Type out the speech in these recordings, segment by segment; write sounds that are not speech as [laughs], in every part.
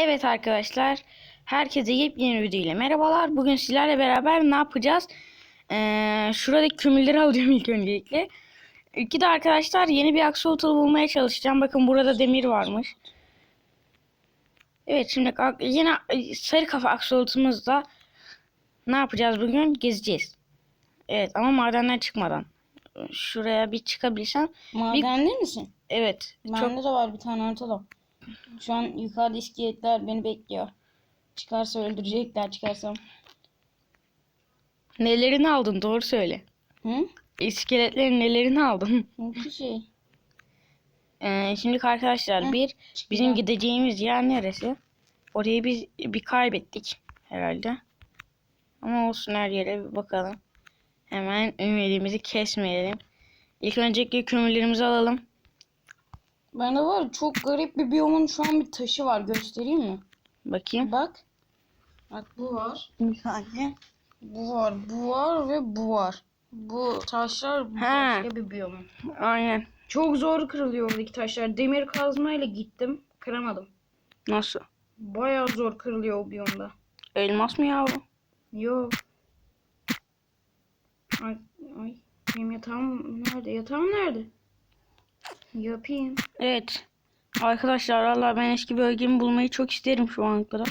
Evet arkadaşlar, herkese yepyeni bir video ile merhabalar. Bugün sizlerle beraber ne yapacağız? Ee, şuradaki kömürleri [laughs] alacağım ilk öncelikle. İki de arkadaşlar yeni bir aksolotl bulmaya çalışacağım. Bakın burada demir varmış. Evet şimdi yine sarı kafa aksolotumuzla ne yapacağız bugün? Gezeceğiz. Evet ama madenden çıkmadan. Şuraya bir çıkabilsem. Madenli misin? Evet. Bende Çok de var bir tane ortada. Şu an yukarıda iskeletler beni bekliyor. Çıkarsa öldürecekler çıkarsam. nelerini aldın? Doğru söyle. Hı? İskeletlerin nelerini aldın? Hiçbir şey. Ee, şimdi arkadaşlar Hı, bir çıkacağım. bizim gideceğimiz yer neresi? Orayı biz bir kaybettik herhalde. Ama olsun her yere bir bakalım. Hemen ümidimizi kesmeyelim. İlk öncelikle kömürlerimizi alalım. Bende var çok garip bir biyomun şu an bir taşı var. Göstereyim mi? Bakayım. Bak. Bak bu var. Bir saniye. Bu var. Bu var ve bu var. Bu taşlar Ha. başka bir biyomun. Aynen. Çok zor kırılıyor oradaki taşlar. Demir kazmayla gittim. Kıramadım. Nasıl? Bayağı zor kırılıyor o biyomda. Elmas mı yavrum? Yok. Ay, ay. Benim yatağım nerede? Yatağım nerede? Yapayım. Evet. Arkadaşlar valla ben eski bölgemi bulmayı çok isterim şu ana kadar.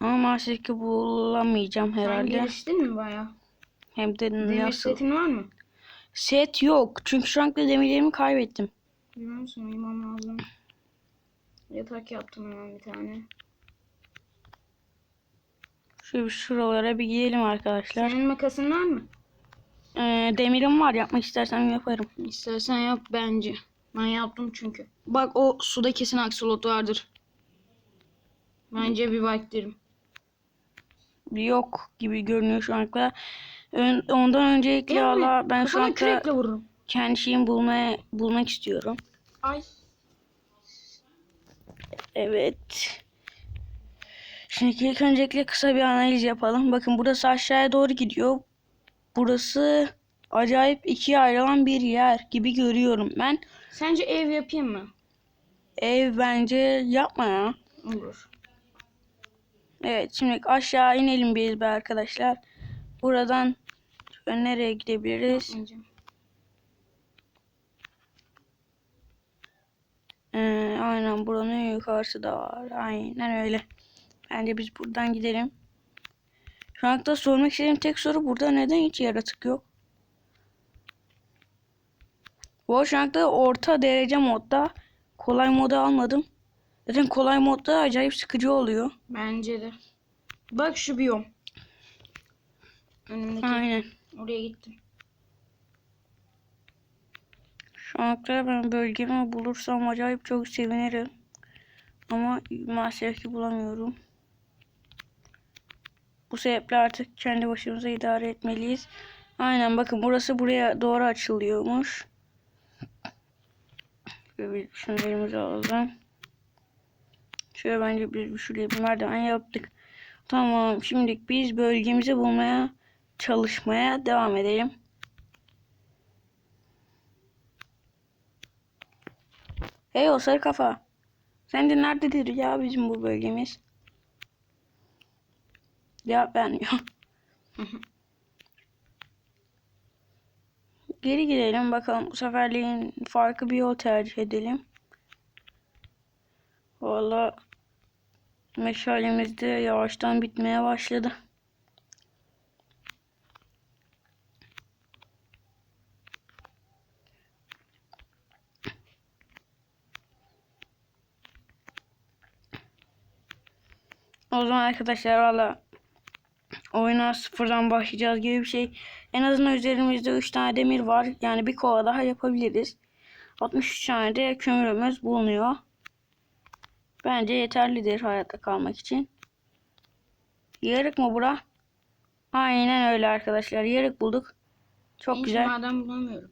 Ama maalesef ki bulamayacağım Sen herhalde. geliştin mi baya? Hem de Demir nasıl? setin var mı? Set yok. Çünkü şu anda demirlerimi kaybettim. Biliyor musun? Uyumam lazım. Yatak yaptım hemen bir tane. Şu şuralara bir gidelim arkadaşlar. Senin makasın var mı? Ee, demirim var. Yapmak istersem yaparım. İstersen yap bence. Ben yaptım çünkü. Bak o suda kesin aksolot vardır. Bence bir bak derim. Yok gibi görünüyor şu anda. Ön- ondan öncelikle valla ben şu anda kürekle vururum. kendi şeyimi bulmaya bulmak istiyorum. Ay. Evet. Şimdi ilk öncelikle kısa bir analiz yapalım. Bakın burası aşağıya doğru gidiyor. Burası acayip ikiye ayrılan bir yer gibi görüyorum ben. Sence ev yapayım mı? Ev bence yapma ya. Olur. Evet şimdi aşağı inelim biz be arkadaşlar. Buradan nereye gidebiliriz? Yapmayacağım. Ee, aynen buranın yukarısı da var. Aynen öyle. Bence biz buradan gidelim. Şu anda sormak istediğim tek soru burada neden hiç yaratık yok? Bu şu anda orta derece modda. Kolay moda almadım. Zaten kolay modda acayip sıkıcı oluyor. Bence de. Bak şu biyom. Önümdeki. Aynen. Oraya gittim. Şu anda ben bölgemi bulursam acayip çok sevinirim. Ama maalesef ki bulamıyorum. Bu sebeple artık kendi başımıza idare etmeliyiz. Aynen bakın burası buraya doğru açılıyormuş. Şöyle şunu elimize alalım. Şöyle bence biz şuraya bir merdiven yaptık. Tamam şimdi biz bölgemizi bulmaya çalışmaya devam edelim. Hey o sarı kafa. Sence nerededir ya bizim bu bölgemiz? Cevap vermiyor. Geri gidelim bakalım bu seferliğin farklı bir yol tercih edelim. Valla meşalemiz de yavaştan bitmeye başladı. O zaman arkadaşlar valla oyuna sıfırdan başlayacağız gibi bir şey. En azından üzerimizde 3 tane demir var. Yani bir kova daha yapabiliriz. 63 tane de kömürümüz bulunuyor. Bence yeterlidir hayatta kalmak için. Yarık mı bura? Aynen öyle arkadaşlar. Yarık bulduk. Çok Hiç güzel. maden bulamıyorum.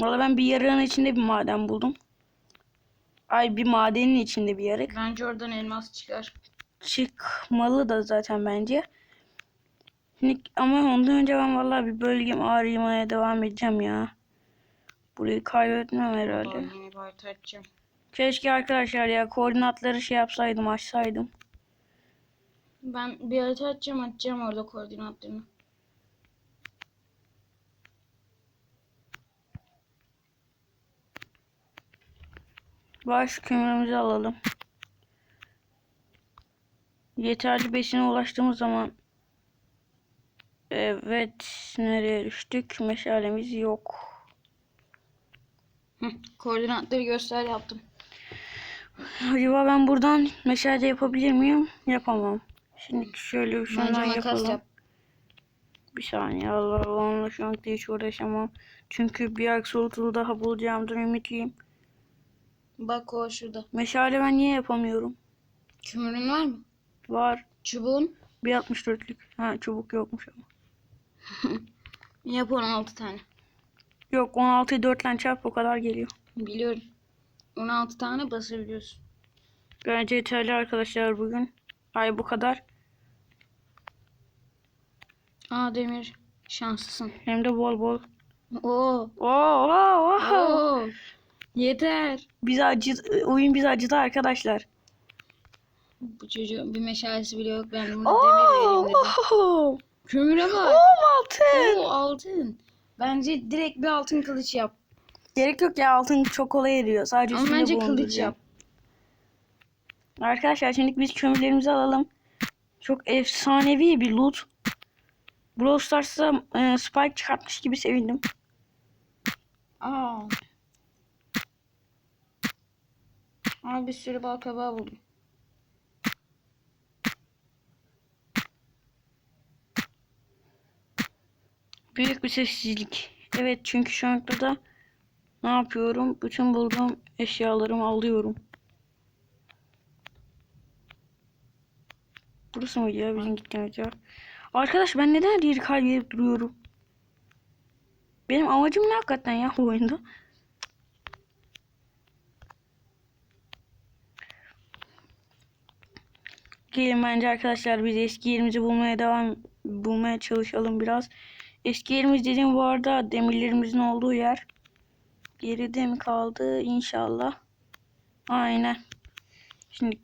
Valla ben bir yarığın içinde bir maden buldum. Ay bir madenin içinde bir yarık. Bence oradan elmas çıkar. Çıkmalı da zaten bence. Şimdi, ama ondan önce ben vallahi bir bölgemi araymaya devam edeceğim ya. Burayı kaybetmem herhalde. Keşke arkadaşlar ya koordinatları şey yapsaydım açsaydım. Ben bir harita açacağım açacağım orada koordinatlarını. Baş kömürümüzü alalım. Yeterli besine ulaştığımız zaman Evet nereye düştük? Meşalemiz yok. Hı, koordinatları göster yaptım. Acaba ben buradan meşale yapabilir miyim? Yapamam. Şimdi şöyle Bence şundan makas yapalım. yap. Bir saniye Allah Allah onunla şu an hiç uğraşamam. Çünkü bir aksolotlu daha bulacağımdan ümitliyim. Bak o şurada. Meşale ben niye yapamıyorum? Kömürün var mı? Var. Çubuğun? Bir 64'lük. Ha çubuk yokmuş ama. [laughs] Yap 16 tane. Yok 16'yı 4 ile çarp o kadar geliyor. Biliyorum. 16 tane basabiliyorsun. Bence yeterli arkadaşlar bugün. Ay bu kadar. Aa Demir. Şanslısın. Hem de bol bol. Oo. Oo, oo, oo. Yeter. Bizi acı, oyun bizi acıdı arkadaşlar. Bu çocuğun bir meşalesi bile yok. Ben buna demir vereyim dedim. Oo, Kömüre bak. altın. Oo altın. Bence direkt bir altın kılıç yap. Gerek yok ya altın çok kolay eriyor. Sadece Ama üstünde bence kılıç yap. Arkadaşlar şimdi biz kömürlerimizi alalım. Çok efsanevi bir loot. Brawl Stars'ta e, Spike çıkartmış gibi sevindim. Aa. Aa bir sürü bal kabağı buldum. Büyük bir sessizlik. Evet çünkü şu anda da ne yapıyorum? Bütün bulduğum eşyalarımı alıyorum. Burası mıydı ya bizim gittiğimiz yer? Arkadaş ben neden diğer kaybedip duruyorum? Benim amacım ne hakikaten ya bu oyunda? Gelin bence arkadaşlar biz eski yerimizi bulmaya devam bulmaya çalışalım biraz. Eski yerimiz dediğim bu arada demirlerimizin olduğu yer. Geride mi kaldı inşallah. Aynen. Şimdi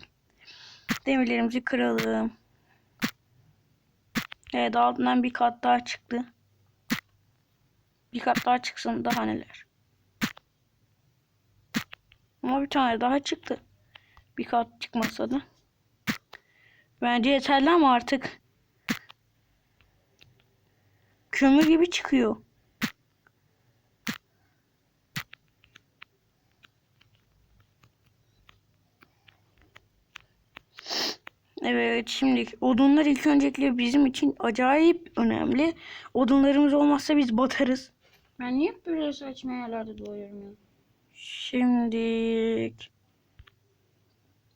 demirlerimizi kıralım. Evet altından bir kat daha çıktı. Bir kat daha çıksın daha neler. Ama bir tane daha çıktı. Bir kat çıkmasa da. Bence yeterli ama artık kömür gibi çıkıyor. Evet şimdi odunlar ilk öncelikle bizim için acayip önemli. Odunlarımız olmazsa biz batarız. Ben niye hep böyle saçma yerlerde doğuyorum ya? Şimdi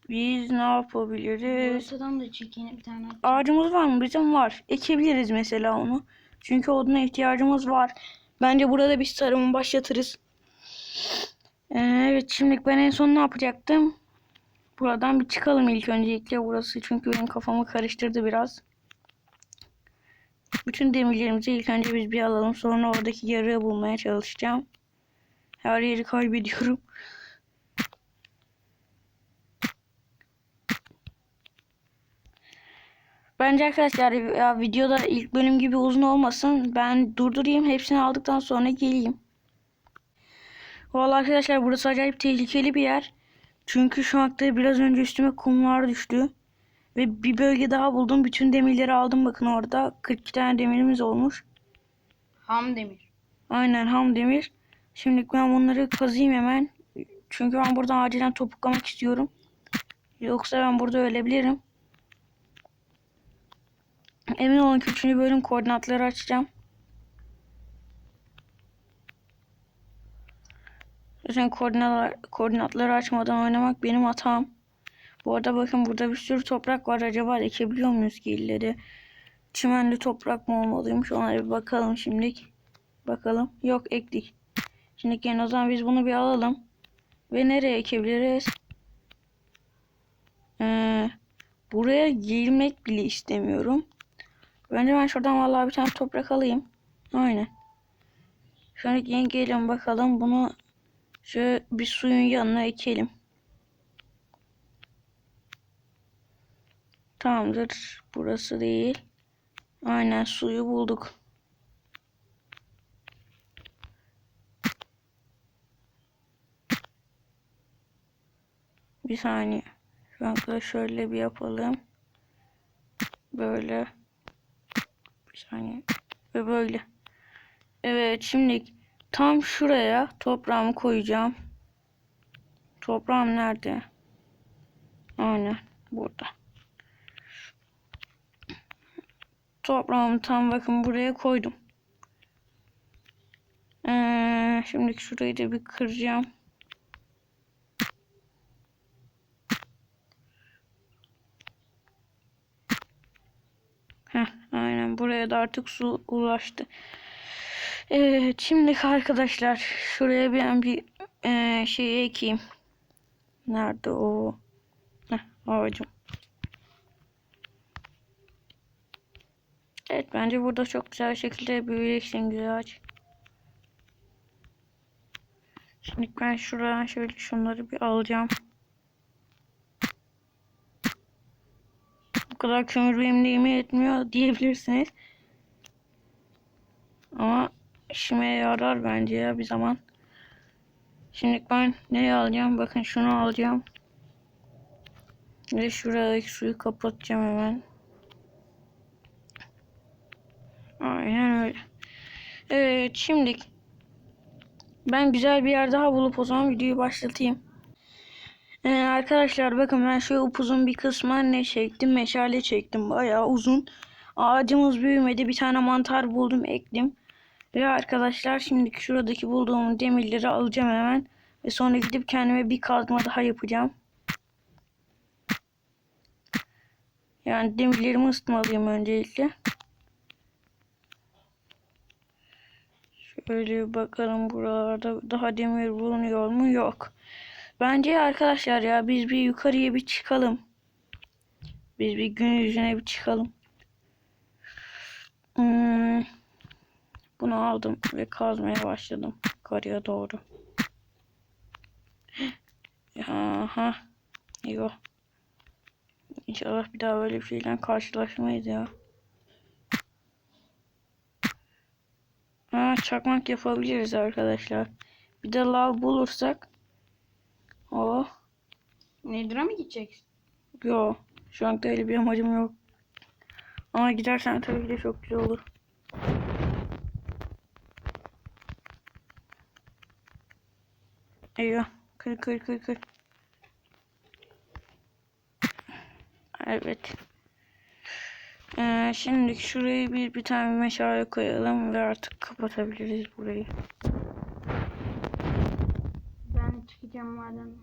biz ne yapabiliriz? Ortadan da çekeyim bir tane. Ağacımız var mı? Bizim var. Ekebiliriz mesela onu. Çünkü oduna ihtiyacımız var. Bence burada biz tarımı başlatırız. Ee, evet şimdi ben en son ne yapacaktım? Buradan bir çıkalım ilk öncelikle burası. Çünkü benim kafamı karıştırdı biraz. Bütün demirlerimizi ilk önce biz bir alalım. Sonra oradaki yarığı bulmaya çalışacağım. Her yeri kaybediyorum. Bence arkadaşlar ya videoda ilk bölüm gibi uzun olmasın. Ben durdurayım hepsini aldıktan sonra geleyim. Vallahi arkadaşlar burası acayip tehlikeli bir yer. Çünkü şu anda biraz önce üstüme kumlar düştü. Ve bir bölge daha buldum. Bütün demirleri aldım bakın orada. 42 tane demirimiz olmuş. Ham demir. Aynen ham demir. Şimdi ben bunları kazıyım hemen. Çünkü ben buradan acilen topuklamak istiyorum. Yoksa ben burada ölebilirim. Emin olun ki 3. bölüm koordinatları açacağım. Zaten koordinatlar, koordinatları açmadan oynamak benim hatam. Bu arada bakın burada bir sürü toprak var. Acaba ekebiliyor muyuz ki illeri? Çimenli toprak mı olmalıymış? Ona bir bakalım şimdilik. Bakalım. Yok ektik. Şimdi gene o zaman biz bunu bir alalım. Ve nereye ekebiliriz? Ee, buraya girmek bile istemiyorum. Bence ben şuradan vallahi bir tane toprak alayım. Aynen. Şöyle yengeyelim bakalım. Bunu şöyle bir suyun yanına ekelim. Tamamdır. Burası değil. Aynen suyu bulduk. Bir saniye. Şu an şöyle bir yapalım. Böyle. Bir saniye. Ve böyle. Evet şimdi tam şuraya toprağımı koyacağım. Toprağım nerede? Aynen burada. Toprağımı tam bakın buraya koydum. Ee, şimdi şurayı da bir kıracağım. Heh, buraya da artık su ulaştı. Evet şimdi arkadaşlar şuraya ben bir e, şey ekeyim. Nerede o? Heh, ağacım. Evet bence burada çok güzel şekilde büyüyeceksin güzel ağaç. Şimdi ben şuradan şöyle şunları bir alacağım. Bu kadar kömür benim neyime yetmiyor diyebilirsiniz. Ama işime yarar bence ya bir zaman. Şimdi ben ne alacağım? Bakın şunu alacağım. Ve şuradaki suyu kapatacağım hemen. Aynen öyle. Evet şimdi ben güzel bir yer daha bulup o zaman videoyu başlatayım. Ee, arkadaşlar bakın ben şöyle upuzun bir kısma ne çektim? Meşale çektim. Bayağı uzun. Ağacımız büyümedi. Bir tane mantar buldum ektim. Ve arkadaşlar şimdi şuradaki bulduğum demirleri alacağım hemen. Ve sonra gidip kendime bir kazma daha yapacağım. Yani demirlerimi ısıtmalıyım öncelikle. Şöyle bakalım buralarda daha demir bulunuyor mu? Yok. Bence arkadaşlar ya biz bir yukarıya bir çıkalım. Biz bir gün yüzüne bir çıkalım. Hmm. Bunu aldım ve kazmaya başladım yukarıya doğru. [gasps] Aha. Yok. İnşallah bir daha böyle bir şeyle karşılaşmayız ya. Ha, çakmak yapabiliriz arkadaşlar. Bir de lav bulursak. Oh. Nedir'a mı gideceksin? Yo. Şu anda öyle bir amacım yok. Ama gidersen tabii ki de çok güzel olur. Eyvah. Kır kır kır kır. Evet. Ee, şimdi şurayı bir bir tane meşale koyalım ve artık kapatabiliriz burayı. Ben çıkacağım madem.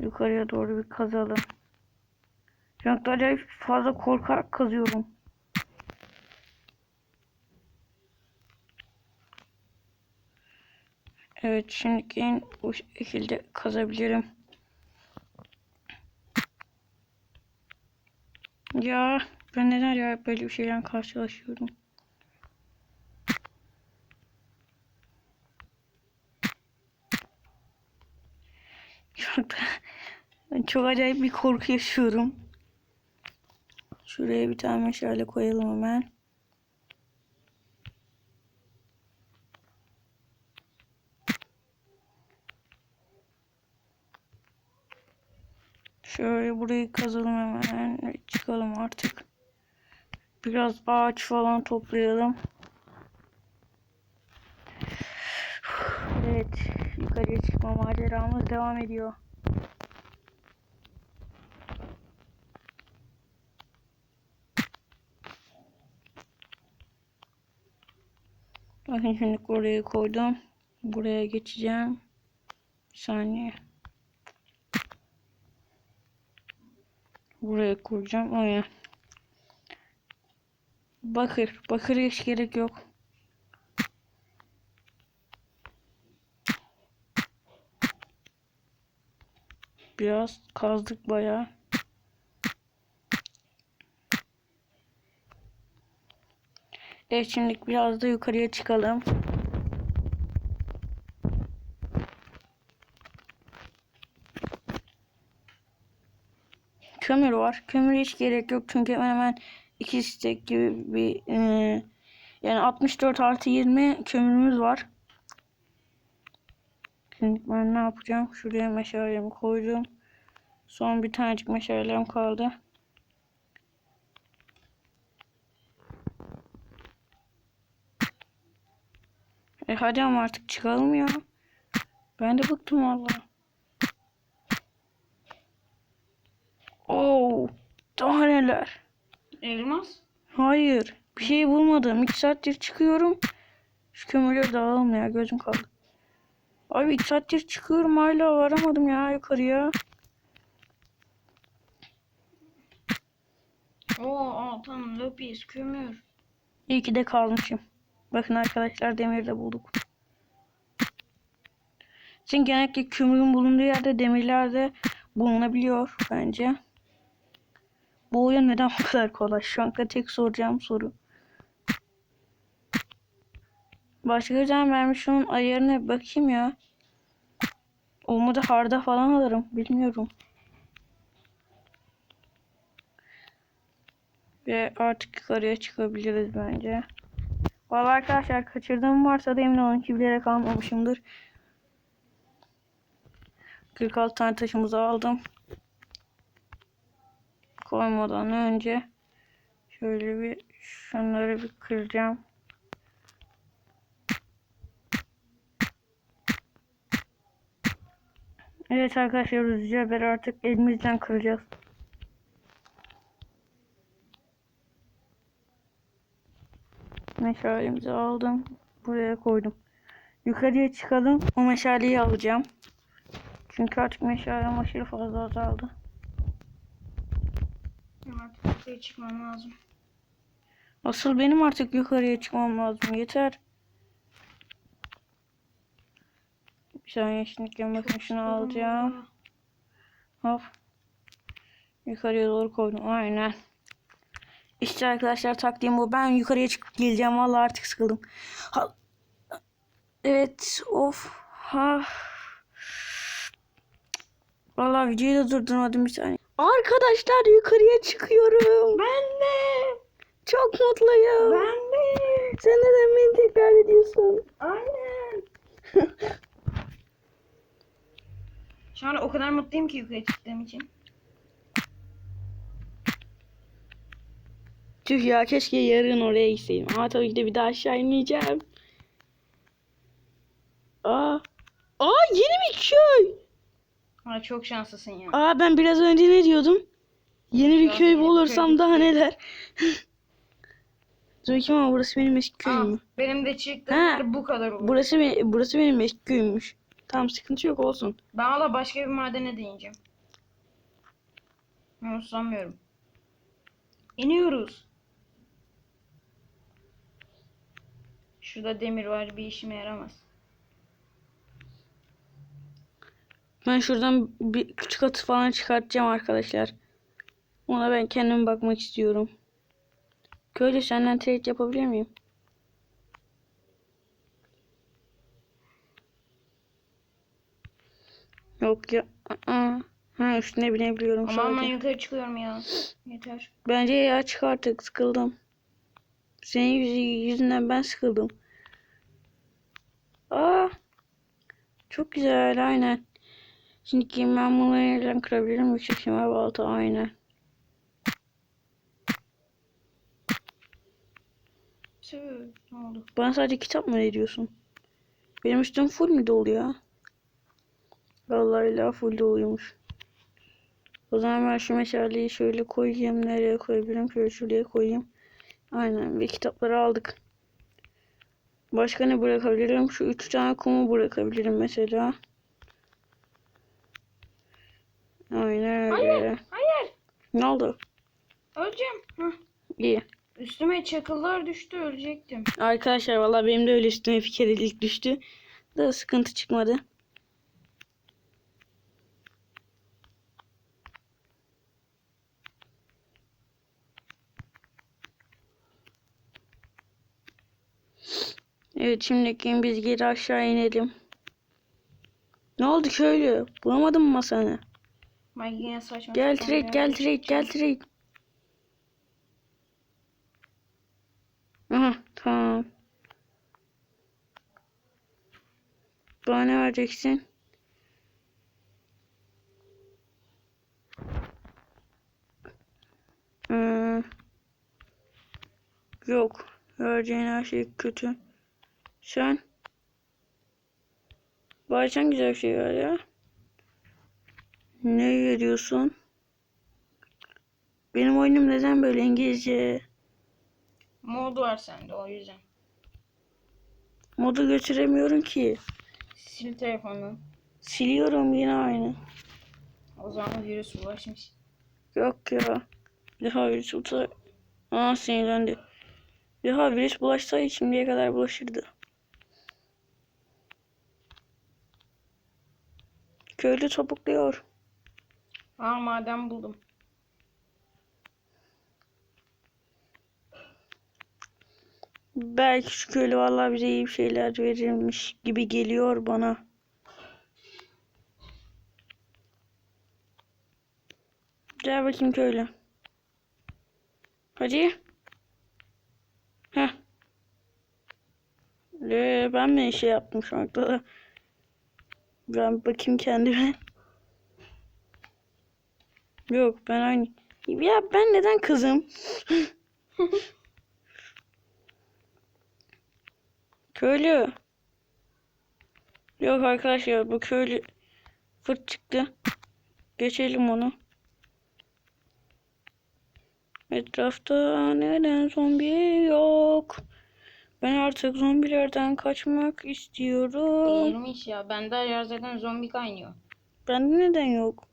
Yukarıya doğru bir kazalım. Anda acayip fazla korkarak kazıyorum. Evet şimdi en bu şekilde kazabilirim. Ya ben neden ya böyle bir şeyle karşılaşıyorum? Çok çok acayip bir korku yaşıyorum. Şuraya bir tane meşale koyalım hemen. Şöyle burayı kazalım hemen çıkalım artık. Biraz ağaç falan toplayalım. Evet, yukarıya çıkma maceramız devam ediyor. Bakın şimdi oraya koydum. Buraya geçeceğim. Bir saniye. Buraya kuracağım. Aynen. Bakır. Bakır hiç gerek yok. Biraz kazdık bayağı. Evet şimdi biraz da yukarıya çıkalım. Kömür var. Kömür hiç gerek yok çünkü hemen hemen iki stek gibi bir e, yani 64 artı 20 kömürümüz var. Şimdi ben ne yapacağım? Şuraya meşalemi koydum. Son bir tanecik meşalem kaldı. E hadi ama artık çıkalım ya. Ben de bıktım valla. Oo, daha neler? Elmas. Hayır, bir şey bulmadım. İki saattir çıkıyorum. Şu alalım ya, gözüm kaldı. Abi iki saattir çıkıyorum hala varamadım ya yukarıya. Oo altın, lapis, kömür. İyi ki de kalmışım. Bakın arkadaşlar demir de bulduk. Çünkü genellikle kömürün bulunduğu yerde demirler de bulunabiliyor bence. Bu oyun neden bu kadar kolay? Şu an tek soracağım soru. Başka ben bir şunun ayarına bakayım ya. Olmadı harda falan alırım. Bilmiyorum. Ve artık yukarıya çıkabiliriz bence. Vallahi arkadaşlar kaçırdığım varsa da emin olun ki bilerek almamışımdır. 46 tane taşımızı aldım. Koymadan önce şöyle bir şunları bir kıracağım. Evet arkadaşlar rüzgarları artık elimizden kıracağız. Meşalemizi aldım. Buraya koydum. Yukarıya çıkalım. O meşaleyi alacağım. Çünkü artık meşalem aşırı fazla azaldı. Artık yukarı çıkmam lazım. Asıl benim artık yukarıya çıkmam lazım. Yeter. Bir saniye şimdi bakın şunu alacağım. Hop. Yukarıya doğru koydum. Aynen. İşte arkadaşlar taktiğim bu. Ben yukarıya çıkıp geleceğim. Vallahi artık sıkıldım. Ha. Evet. Of. Ha. Vallahi videoyu da durdurmadım bir saniye. Arkadaşlar yukarıya çıkıyorum. Ben de. Çok mutluyum. Ben de. Sen neden beni tekrar ediyorsun? Aynen. [laughs] Şu an o kadar mutluyum ki yukarı çıktığım için. Tüh ya keşke yarın oraya gitseydim. Ama tabii ki de bir daha aşağı inmeyeceğim. Aa. Aa yeni bir köy. Ha, çok şanslısın ya. Aa ben biraz önce ne diyordum? Yeni bir köy bulursam daha neler. [laughs] Dur bakayım ama burası benim eski Aa, köyüm mü? benim de yer bu kadar olur. Burası, be- burası benim eski köyümmüş. Tamam sıkıntı yok olsun. Ben valla başka bir madene değineceğim. Ben sanmıyorum. İniyoruz. Şurada demir var bir işime yaramaz. Ben şuradan bir küçük atı falan çıkartacağım arkadaşlar. Ona ben kendim bakmak istiyorum. Köylü senden trade yapabilir miyim? Yok ya. Aa. Ha üstüne binebiliyorum Ama ben yukarı çıkıyorum ya. Yeter. Bence ya çık artık sıkıldım. Senin yüzü- yüzünden ben sıkıldım. Aa. Çok güzel aynen. Şimdi ben bunları nereden kırabilirim? Yüksek ihtimal balta aynen. Tüh, ne oldu? Bana sadece kitap mı veriyorsun? Benim üstüm full mü dolu ya? Vallahi la full doluymuş. O zaman ben şu meşaleyi şöyle koyayım. Nereye koyabilirim? Şöyle şuraya koyayım. Aynen ve kitapları aldık. Başka ne bırakabilirim? Şu üç tane kumu bırakabilirim mesela. Aynen öyle. Hayır, hayır. Ne oldu? Öleceğim. Hah. İyi. Üstüme çakıllar düştü ölecektim. Arkadaşlar vallahi benim de öyle üstüme bir kerelik düştü. Da sıkıntı çıkmadı. Evet şimdi biz geri aşağı inelim. Ne oldu köylü? Bulamadın mı masanı? Bak yine saçma Gel sapan trade bir gel trade gel trade. Aha tamam. Bana ne vereceksin? Hmm. Yok. Vereceğin her şey kötü. Sen? Bazen güzel şey var ya. Ne veriyorsun? Benim oyunum neden böyle İngilizce? Mod var sende o yüzden. Modu götüremiyorum ki. Sil telefonunu. Siliyorum yine aynı. O zaman virüs bulaşmış. Yok ya. Daha virüs bulsa... Aa sinirlendi. Daha virüs bulaşsaydı şimdiye kadar bulaşırdı. Köylü topukluyor. Aa maden buldum. Belki şu köylü vallahi bize iyi bir şeyler verirmiş gibi geliyor bana. Gel bakayım köylü. Hadi. Heh. Ee, ben mi şey yaptım şu anda da? Ben bakayım kendime. Yok ben aynı. Ya ben neden kızım? Köylü. Yok arkadaşlar bu köylü fırt çıktı. Geçelim onu. Etrafta neden zombi yok? Ben artık zombilerden kaçmak istiyorum. Değilmiş ya. Bende her zaten zombi kaynıyor. Bende neden yok?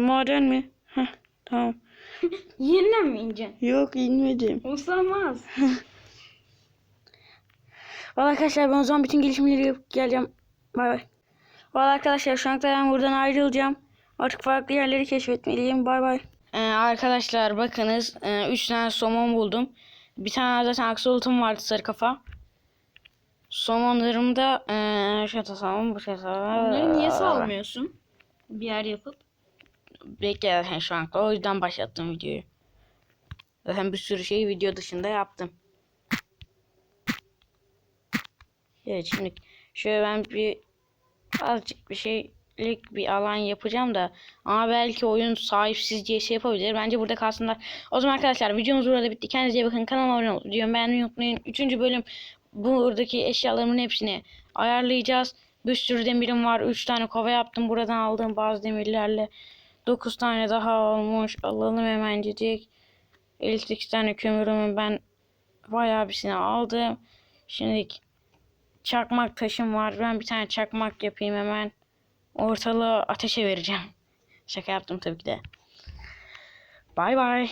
Maden mi? Heh, tamam. [laughs] Yeniden mi ineceksin? Yok inmedim. Usanmaz. [laughs] Valla arkadaşlar ben o zaman bütün gelişmeleri yapıp geleceğim. Bay bay. Valla arkadaşlar şu anda ben buradan ayrılacağım. Artık farklı yerleri keşfetmeliyim. Bay bay. Ee, arkadaşlar bakınız 3 tane somon buldum. Bir tane zaten aksolotum vardı sarı kafa. Somonlarımı da ee, şey tutalım bu şey. Bunları niye salmıyorsun? Bir yer yapıp. Bekle zaten şu anda. O yüzden başlattım videoyu. Zaten bir sürü şeyi video dışında yaptım. Evet şimdi şöyle ben bir azıcık bir şeylik bir alan yapacağım da ama belki oyun sahipsiz diye şey yapabilir. Bence burada kalsınlar. O zaman arkadaşlar videomuz burada bitti. Kendinize iyi bakın. Kanalıma abone olun. Videomu beğenmeyi unutmayın. Üçüncü bölüm buradaki eşyalarımın hepsini ayarlayacağız. Bir sürü demirim var. Üç tane kova yaptım. Buradan aldığım bazı demirlerle. 9 tane daha olmuş. Alalım hemencecik. 58 tane kömürümü ben bayağı birisini aldım. Şimdi çakmak taşım var. Ben bir tane çakmak yapayım hemen. Ortalığı ateşe vereceğim. Şaka yaptım tabii ki de. Bay bay.